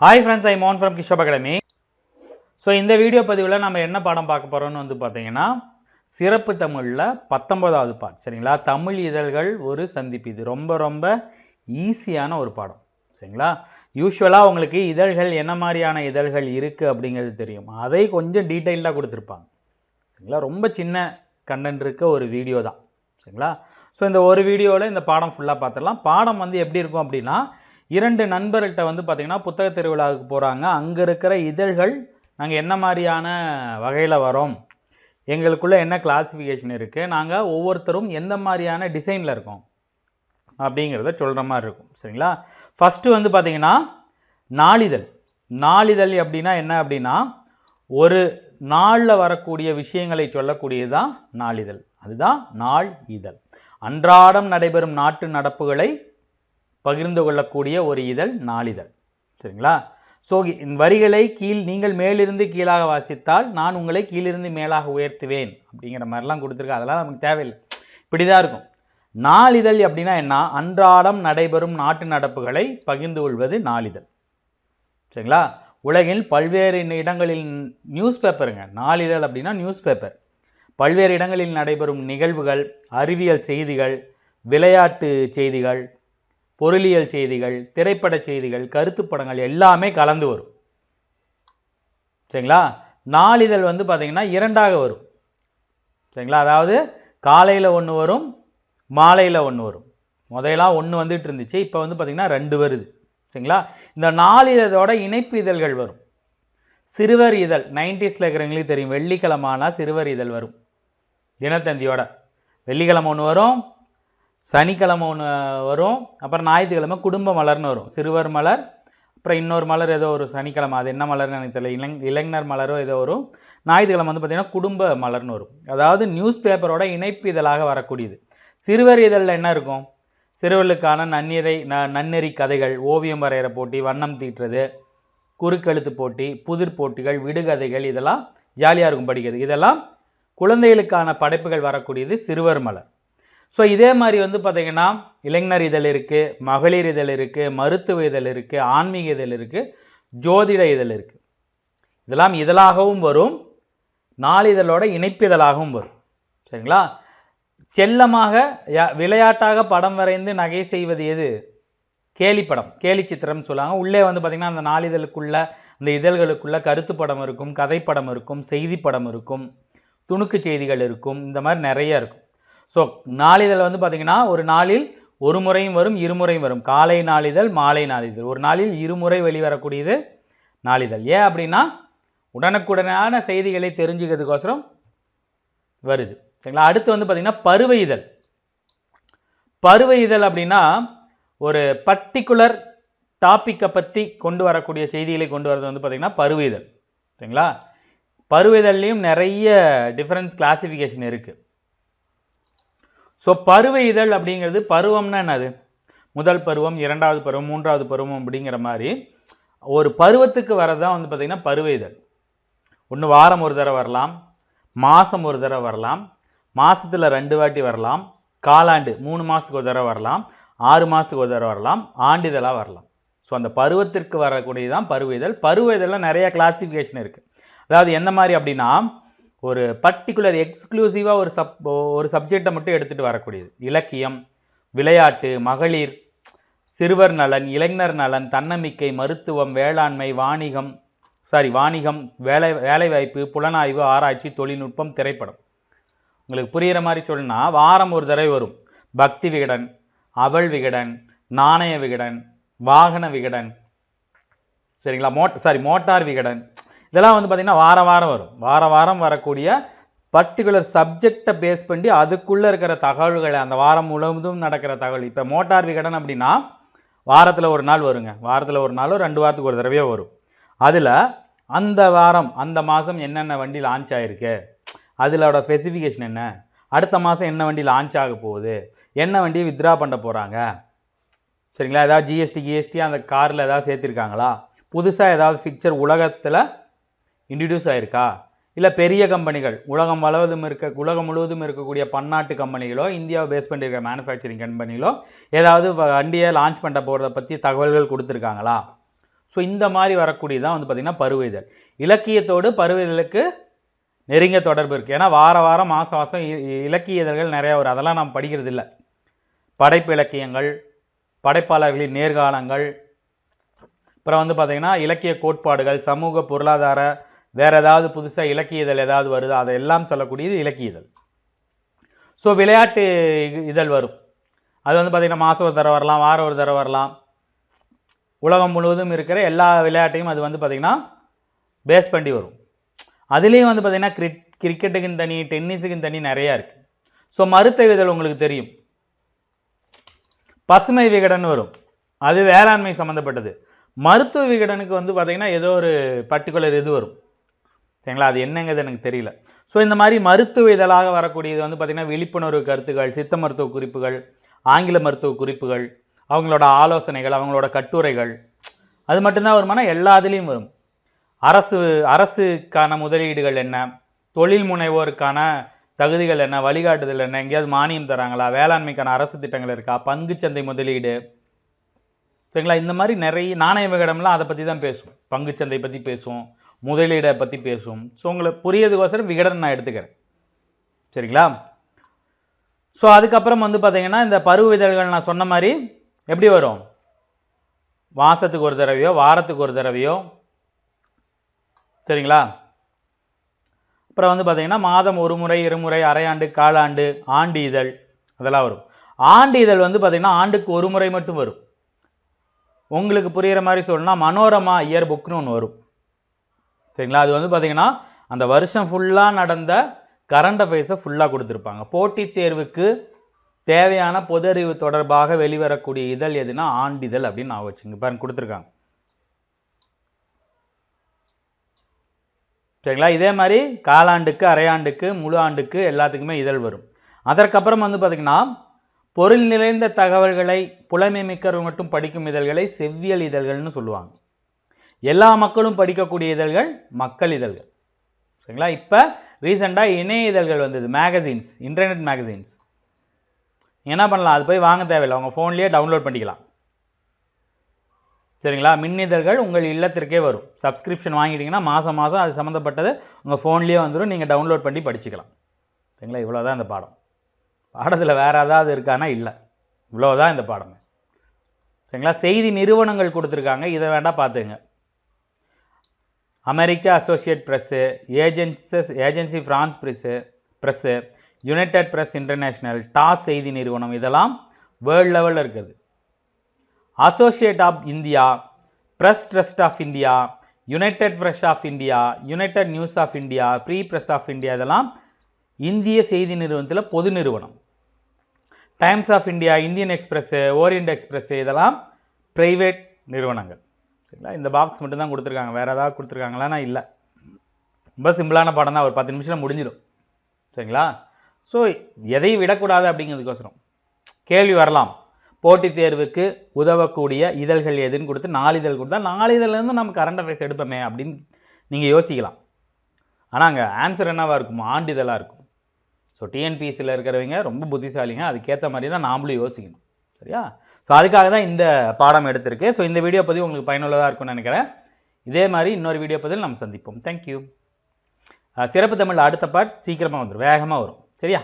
Hi friends I மோன் from கிஷோப் academy so இந்த வீடியோ பதிவில் நம்ம என்ன பாடம் பார்க்க போகிறோம்னு வந்து பார்த்தீங்கன்னா சிறப்பு தமிழில் பத்தொன்பதாவது பாட் சரிங்களா? தமிழ் இதழ்கள் ஒரு சந்திப்பு. இது ரொம்ப ரொம்ப ஈஸியான ஒரு பாடம் சரிங்களா? யூஸ்வலாக உங்களுக்கு இதழ்கள் என்ன மாதிரியான இதழ்கள் இருக்குது அப்படிங்கிறது தெரியும். அதை கொஞ்சம் டீட்டெயில்டாக கொடுத்துருப்பாங்க சரிங்களா? ரொம்ப சின்ன கண்டென்ட் இருக்க ஒரு வீடியோ தான் சரிங்களா? ஸோ இந்த ஒரு வீடியோவில் இந்த பாடம் ஃபுல்லாக பார்த்துடலாம். பாடம் வந்து எப்படி இருக்கும் அப்படின்னா இரண்டு நண்பர்கள்ட்ட வந்து பார்த்திங்கன்னா புத்தக திருவிழாவுக்கு போகிறாங்க அங்கே இருக்கிற இதழ்கள் நாங்கள் என்ன மாதிரியான வகையில் வரோம்? எங்களுக்குள்ளே என்ன கிளாஸிஃபிகேஷன் இருக்குது நாங்கள் ஒவ்வொருத்தரும் எந்த மாதிரியான டிசைனில் இருக்கோம்? அப்படிங்கிறத சொல்கிற மாதிரி இருக்கும். சரிங்களா? ஃபஸ்ட்டு வந்து பார்த்திங்கன்னா நாளிதழ். நாளிதழ் அப்படின்னா என்ன அப்படின்னா ஒரு நாளில் வரக்கூடிய விஷயங்களை சொல்லக்கூடியது தான் நாளிதழ். அதுதான் நாள் இதழ். அன்றாடம் நடைபெறும் நாட்டு நடப்புகளை பகிர்ந்து கொள்ளக்கூடிய ஒரு இதழ் நாளிதழ். சரிங்களா? ஸோ வரிகளை கீழ் நீங்கள் மேலிருந்து கீழாக வாசித்தால் நான் உங்களை கீழிருந்து மேலாக உயர்த்துவேன் அப்படிங்கிற மாதிரிலாம் கொடுத்துருக்கேன் அதெல்லாம் நமக்கு தேவையில்லை. இப்படி தான் இருக்கும். நாளிதழ் அப்படின்னா என்ன? அன்றாடம் நடைபெறும் நாட்டு நடப்புகளை பகிர்ந்து கொள்வது நாளிதழ். சரிங்களா? உலகில் பல்வேறு இடங்களில் நியூஸ் பேப்பருங்க. நாளிதழ் அப்படின்னா நியூஸ் பேப்பர். பல்வேறு இடங்களில் நடைபெறும் நிகழ்வுகள் அறிவியல் செய்திகள் விளையாட்டு செய்திகள் பொருளியல் செய்திகள் திரைப்பட செய்திகள் கருத்து படங்கள் எல்லாமே கலந்து வரும். சரிங்களா? நாளிதழ் வந்து பார்த்திங்கன்னா இரண்டாக வரும். சரிங்களா? அதாவது காலையில் ஒன்று வரும் மாலையில் ஒன்று வரும். முதலாம் ஒன்று வந்துட்டு இருந்துச்சு இப்போ வந்து பார்த்திங்கன்னா ரெண்டு வருது. சரிங்களா? இந்த நாளிதழோட இணைப்பு இதழ்கள் வரும். சிறுவர் இதழ் நைன்டிஸில் இருக்கிறவங்களுக்கு தெரியும் வெள்ளிக்கிழமானா சிறுவர் இதழ் வரும். தினத்தந்தியோட. வெள்ளிக்கிழமை ஒன்று வரும் சனிக்கிழமை ஒன்று வரும் அப்புறம் ஞாயிற்றுக்கிழமை குடும்ப மலர்னு வரும். சிறுவர் மலர் அப்புறம் இன்னொரு மலர் ஏதோ ஒரு சனிக்கிழமை. அது என்ன மலர்னு எனக்கு தெரியல. இளைஞ இளைஞர் மலரோ ஏதோ வரும். ஞாயிற்றுக்கிழமை வந்து பார்த்திங்கன்னா குடும்ப மலர்னு வரும். அதாவது நியூஸ் பேப்பரோட இணைப்பு இதழாக வரக்கூடியது. சிறுவர் இதழில் என்ன இருக்கும்? சிறுவர்களுக்கான நன்னிறை ந நன்னெறி கதைகள் ஓவியம் வரைகிற போட்டி வண்ணம் தீட்டுறது குறுக்கெழுத்து போட்டி புதிர் போட்டிகள் விடுகதைகள் இதெல்லாம் ஜாலியாக இருக்கும் படிக்கிறது இதெல்லாம் குழந்தைகளுக்கான படைப்புகள் வரக்கூடியது சிறுவர் மலர். ஸோ இதே மாதிரி வந்து பார்த்திங்கன்னா இளைஞர் இதழ் இருக்குது மகளிர் இதழ் இருக்குது மருத்துவ இதழ் இருக்குது ஆன்மீக இதழ் இருக்குது ஜோதிட இதழ் இருக்குது இதெல்லாம் இதழாகவும் வரும் நாளிதழோட இணைப்பிதழாகவும் வரும். சரிங்களா? செல்லமாக யா- விளையாட்டாக படம் வரைந்து நகை செய்வது எது? கேலி படம் கேலி சித்திரம்னு சொல்லுவாங்க. உள்ளே வந்து பார்த்திங்கன்னா அந்த நாளிதழுக்குள்ள அந்த இதழ்களுக்குள்ள கருத்து படம் இருக்கும் கதை படம் இருக்கும் செய்தி படம் இருக்கும் துணுக்கு செய்திகள் இருக்கும் இந்த மாதிரி நிறைய இருக்கும். ஸோ நாளிதழ் வந்து பார்த்திங்கன்னா ஒரு நாளில் ஒரு முறையும் வரும் இருமுறையும் வரும். காலை நாளிதழ் மாலை நாளிதழ். ஒரு நாளில் இருமுறை வெளிவரக்கூடியது நாளிதழ். ஏன் அப்படின்னா உடனுக்குடனான செய்திகளை தெரிஞ்சுக்கிறதுக்கோசரம் வருது. சரிங்களா? அடுத்து வந்து பார்த்திங்கன்னா பருவ இதழ் பருவ இதழ் அப்படின்னா ஒரு பர்டிகுலர் டாப்பிக்கை பற்றி கொண்டு வரக்கூடிய செய்திகளை கொண்டு வரது வந்து பார்த்திங்கன்னா பருவ இதழ் சரிங்களா? பருவ இதழ்லையும் நிறைய டிஃப்ரென்ஸ் கிளாசிஃபிகேஷன் இருக்குது ஸோ பருவ இதழ் அப்படிங்கிறது பருவம்னா என்னது? முதல் பருவம் இரண்டாவது பருவம் மூன்றாவது பருவம் அப்படிங்கிற மாதிரி ஒரு பருவத்துக்கு வரது தான் வந்து பார்த்திங்கன்னா பருவ இதழ். ஒன்று வாரம் ஒரு தடவை வரலாம் மாதம் ஒரு தடவை வரலாம் மாதத்தில் ரெண்டு வாட்டி வரலாம் காலாண்டு மூணு மாதத்துக்கு ஒரு தடவை வரலாம் ஆறு மாதத்துக்கு ஒரு தடவை வரலாம் ஆண்டிதழாக வரலாம். ஸோ அந்த பருவத்திற்கு வரக்கூடியதான் பருவ இதழ். பருவ இதழில் நிறைய கிளாசிஃபிகேஷன் இருக்குது அதாவது எந்த மாதிரி அப்படின்னா ஒரு பர்டிகுலர் எக்ஸ்க்ளூசிவாக ஒரு சப் ஒரு சப்ஜெக்டை மட்டும் எடுத்துகிட்டு வரக்கூடியது. இலக்கியம் விளையாட்டு மகளிர் சிறுவர் நலன் இளைஞர் நலன் தன்னம்பிக்கை மருத்துவம் வேளாண்மை வாணிகம் சாரி வாணிகம் வேலை வேலைவாய்ப்பு புலனாய்வு ஆராய்ச்சி தொழில்நுட்பம் திரைப்படம். உங்களுக்கு புரிகிற மாதிரி சொல்லணும்னா வாரம் ஒரு தடவை வரும். பக்தி விகடன் அவள் விகடன் நாணய விகடன் வாகன விகடன் சரிங்களா? மோட் சாரி மோட்டார் விகடன் இதெல்லாம் வந்து பார்த்திங்கன்னா வாரம் வாரம் வரும். வார வாரம் வரக்கூடிய பர்டிகுலர் சப்ஜெக்டை பேஸ் பண்ணி அதுக்குள்ளே இருக்கிற தகவல்களை அந்த வாரம் முழுவதும் நடக்கிற தகவல். இப்போ மோட்டார் விகடன் அப்படின்னா வாரத்தில் ஒரு நாள் வருங்க. வாரத்தில் ஒரு நாளோ ரெண்டு வாரத்துக்கு ஒரு தடவையோ வரும். அதில் அந்த வாரம் அந்த மாதம் என்னென்ன வண்டி லான்ச் ஆகிருக்கு அதிலோட ஸ்பெசிஃபிகேஷன் என்ன? அடுத்த மாதம் என்ன வண்டி லான்ச் ஆக போகுது? என்ன வண்டியை வித்ரா பண்ண போகிறாங்க சரிங்களா? ஏதாவது ஜிஎஸ்டி கிஎஸ்டி அந்த காரில் ஏதாவது சேர்த்துருக்காங்களா? புதுசாக ஏதாவது ஃபிக்சர் உலகத்தில் இன்ட்ரடியூஸ் ஆயிருக்கா? இல்லை பெரிய கம்பெனிகள் உலகம் முழுவதும் இருக்க உலகம் முழுவதும் இருக்கக்கூடிய பன்னாட்டு கம்பெனிகளோ இந்தியாவை பேஸ் பண்ணியிருக்க மேனுஃபேக்சரிங் கம்பெனிகளோ ஏதாவது வ- வண்டியை லான்ச் பண்ண போகிறத பற்றி தகவல்கள் கொடுத்துருக்காங்களா? ஸோ இந்த மாதிரி வரக்கூடியதான் வந்து பார்த்திங்கன்னா பருவ இதழ் இலக்கியத்தோடு பருவ இதழுக்கு நெருங்கிய தொடர்பு இருக்குது ஏன்னா வார வாரம் மாதம் மாதம் இலக்கிய இதழ்கள் நிறையா வரும். அதெல்லாம் நாம் படிக்கிறது இல்லை படைப்பு இலக்கியங்கள் படைப்பாளர்களின் நேர்காலங்கள் அப்புறம் வந்து பார்த்திங்கன்னா இலக்கிய கோட்பாடுகள் சமூக பொருளாதார வேறு ஏதாவது புதுசாக இலக்கிய இதழ் ஏதாவது வருதோ? அதை எல்லாம் சொல்லக்கூடியது இலக்கிய இதழ் ஸோ விளையாட்டு இதழ் வரும். அது வந்து பார்த்திங்கன்னா மாதம் ஒரு தடவை வரலாம் வாரம் ஒரு தடவை வரலாம். உலகம் முழுவதும் இருக்கிற எல்லா விளையாட்டையும் அது வந்து பார்த்திங்கன்னா பேஸ் பண்ணி வரும். அதுலேயும் வந்து பார்த்திங்கன்னா கிரிக் கிரிக்கெட்டுக்குன்னு தனி டென்னிஸுக்குன்னு தனி நிறையா இருக்குது ஸோ மருத்துவ இதழ் உங்களுக்கு தெரியும். பசுமை விகடன் வரும். அது வேளாண்மை சம்மந்தப்பட்டது மருத்துவ விகடனுக்கு வந்து பார்த்திங்கன்னா ஏதோ ஒரு பர்டிகுலர் இது வரும். சரிங்களா? அது என்னங்கிறது எனக்கு தெரியல. ஸோ இந்த மாதிரி மருத்துவ இதழாக வரக்கூடியது வந்து பார்த்திங்கன்னா விழிப்புணர்வு கருத்துக்கள் சித்த மருத்துவ குறிப்புகள் ஆங்கில மருத்துவ குறிப்புகள் அவங்களோட ஆலோசனைகள் அவங்களோட கட்டுரைகள். அது மட்டும்தான் வருமானா எல்லா இதுலேயும் வரும். அரசு அரசுக்கான முதலீடுகள் என்ன? தொழில் முனைவோருக்கான தகுதிகள் என்ன? வழிகாட்டுதல் என்ன? எங்கேயாவது மானியம் தராங்களா? வேளாண்மைக்கான அரசு திட்டங்கள் இருக்கா? பங்குச்சந்தை முதலீடு. சரிங்களா? இந்த மாதிரி நிறைய நாணய விகடம்லாம் அதை பற்றி தான் பேசுவோம். பங்குச்சந்தை பற்றி பேசுவோம். முதலீடை பற்றி பேசும். ஸோ உங்களுக்கு புரியதுக்கோசரம் விகடன் நான் எடுத்துக்கிறேன். சரிங்களா? ஸோ அதுக்கப்புறம் வந்து பார்த்தீங்கன்னா இந்த பருவ இதழ்கள் நான் சொன்ன மாதிரி எப்படி வரும்? மாதத்துக்கு ஒரு தடவையோ வாரத்துக்கு ஒரு தடவையோ சரிங்களா? அப்புறம் வந்து பார்த்தீங்கன்னா மாதம் ஒரு முறை இருமுறை அரையாண்டு காலாண்டு ஆண்டு இதழ் அதெல்லாம் வரும். ஆண்டு இதழ் வந்து பார்த்தீங்கன்னா ஆண்டுக்கு ஒரு முறை மட்டும் வரும். உங்களுக்கு புரிகிற மாதிரி சொல்லணும்னா மனோரமா இயர் புக்னு ஒன்று வரும். சரிங்களா? அது வந்து பார்த்தீங்கன்னா அந்த வருஷம் ஃபுல்லாக நடந்த கரண்ட் அஃபேர்ஸை ஃபுல்லாக கொடுத்துருப்பாங்க. போட்டித் தேர்வுக்கு தேவையான பொது அறிவு தொடர்பாக வெளிவரக்கூடிய இதழ் எதுனா ஆண்டிதழ் அப்படின்னு நான் வச்சுங்க. பாருங்க கொடுத்துருக்காங்க. சரிங்களா? இதே மாதிரி காலாண்டுக்கு அரையாண்டுக்கு முழு ஆண்டுக்கு எல்லாத்துக்குமே இதழ் வரும். அதற்கப்புறம் வந்து பார்த்திங்கன்னா பொருள் நிறைந்த தகவல்களை புலமை மிக்கவர் மட்டும் படிக்கும் இதழ்களை செவ்வியல் இதழ்கள்னு சொல்லுவாங்க. எல்லா மக்களும் படிக்கக்கூடிய இதழ்கள் மக்கள் இதழ்கள். சரிங்களா? இப்போ ரீசெண்டாக இணைய இதழ்கள் வந்தது மேகசின்ஸ் இன்டர்நெட் மேகசின்ஸ் என்ன பண்ணலாம்? அது போய் வாங்க தேவையில்லை. உங்கள் ஃபோன்லேயே டவுன்லோட் பண்ணிக்கலாம். சரிங்களா? மின்னிதழ்கள் உங்கள் இல்லத்திற்கே வரும். சப்ஸ்கிரிப்ஷன் வாங்கிட்டீங்கன்னா மாதம் மாதம் அது சம்மந்தப்பட்டது உங்கள் ஃபோன்லேயே வந்துடும் நீங்கள் டவுன்லோட் பண்ணி படிச்சுக்கலாம். சரிங்களா? இவ்வளோ தான் இந்த பாடம். பாடத்தில் வேறு ஏதாவது இருக்கானா? இல்லை. இவ்வளோ தான் இந்த பாடம். சரிங்களா? செய்தி நிறுவனங்கள் கொடுத்துருக்காங்க. இதை வேண்டாம் பார்த்துங்க America associate press agencies agency France press press United press international TASS செய்தி நிறுவனம் இதெல்லாம் வேர்ல்டு லெவலில் இருக்குது. Associate of India press trust of India United fresh of India United news of India free press of India இதெல்லாம் இந்திய செய்தி நிறுவனத்தில் பொது நிறுவனம். Times of India Indian express orient express இதெல்லாம் ப்ரைவேட் நிறுவனங்கள். சரிங்களா? இந்த பாக்ஸ் மட்டும் தான் கொடுத்துருக்காங்க. வேறு ஏதாவது கொடுத்துருக்காங்களான்னா இல்லை. ரொம்ப சிம்பிளான பாடம் தான் ஒரு பத்து நிமிஷத்தில் முடிஞ்சிடும். சரிங்களா? ஸோ எதையும் விடக்கூடாது அப்படிங்கிறதுக்கோசரம். கேள்வி வரலாம். போட்டித் தேர்வுக்கு உதவக்கூடிய இதழ்கள் எதுன்னு கொடுத்து நாளிதழ் கொடுத்தா நாளிதழ்லேருந்து நம்ம கரண்ட் அஃபேர்ஸ் எடுப்போமே அப்படின்னு நீங்கள் யோசிக்கலாம். ஆனால் அங்கே ஆன்சர் என்னவாக இருக்கும்? ஆண்டிதழாக இருக்கும். ஸோ டிஎன்பிஎஸ்சியில் இருக்கிறவங்க ரொம்ப புத்திசாலிங்க. அதுக்கேற்ற மாதிரி தான் நாமளும் யோசிக்கணும். சரியா? ஸோ அதுக்காக தான் இந்த பாடம் எடுத்திருக்கு. ஸோ இந்த வீடியோ பதிவு உங்களுக்கு பயனுள்ளதாக இருக்கும்னு நினைக்கிறேன். இதே மாதிரி இன்னொரு வீடியோ பதில் நம்ம சந்திப்போம். தேங்க்யூ சிறப்பு தமிழ் அடுத்த பாட் சீக்கிரமாக வந்துடும் வேகமாக வரும். சரியா?